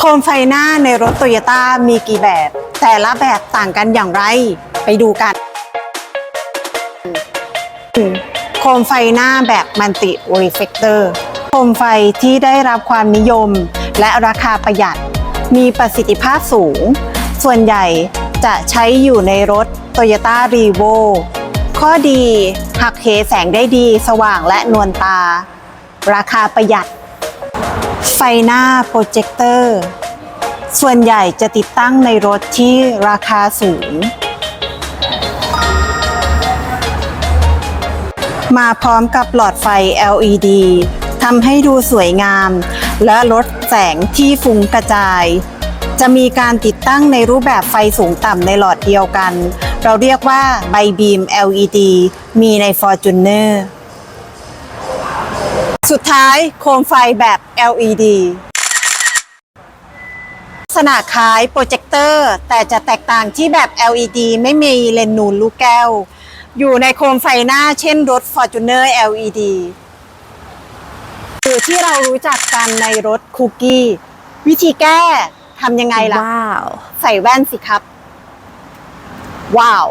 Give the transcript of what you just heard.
โคมไฟหน้าในรถโตโยต้ามีกี่แบบ แต่ละแบบต่างกันอย่างไร ไปดูกัน โคมไฟหน้าแบบมัลติรีเฟกเตอร์ โคมไฟที่ได้รับความนิยม และราคาประหยัด มีประสิทธิภาพสูง ส่วนใหญ่จะใช้อยู่ในรถ Toyota r e v o ข้อดี หักเหแสงได้ดีสว่างและนวลตา ราคาประหยัด ไฟหน้าโปรเจคเตอร์ ส่วนใหญ่จะติดตั้งในรถที่ราคาสูง มาพร้อมกับหลอดไฟ LED ทำให้ดูสวยงาม และลดแสงที่ฟุ้งกระจาย จะมีการติดตั้งในรูปแบบไฟสูงต่ำในหลอดเดียวกัน เราเรียกว่าไบบีม LED มีใน Fortuner สุดท้ายโคมไฟแบบ LED ลักษณะคล้ายโปรเจคเตอร์แต่จะแตกต่างที่แบบ LED ไม่มีเลนส์นูนลูกแก้ว อยู่ในโคมไฟหน้าเช่นรถ Fortuner LED หรือที่เรารู้จักกันในรถคุกกี้ วิธีแก้ทำยังไงล่ะ ว้าว ใส่แว่นสิครับ ว้าว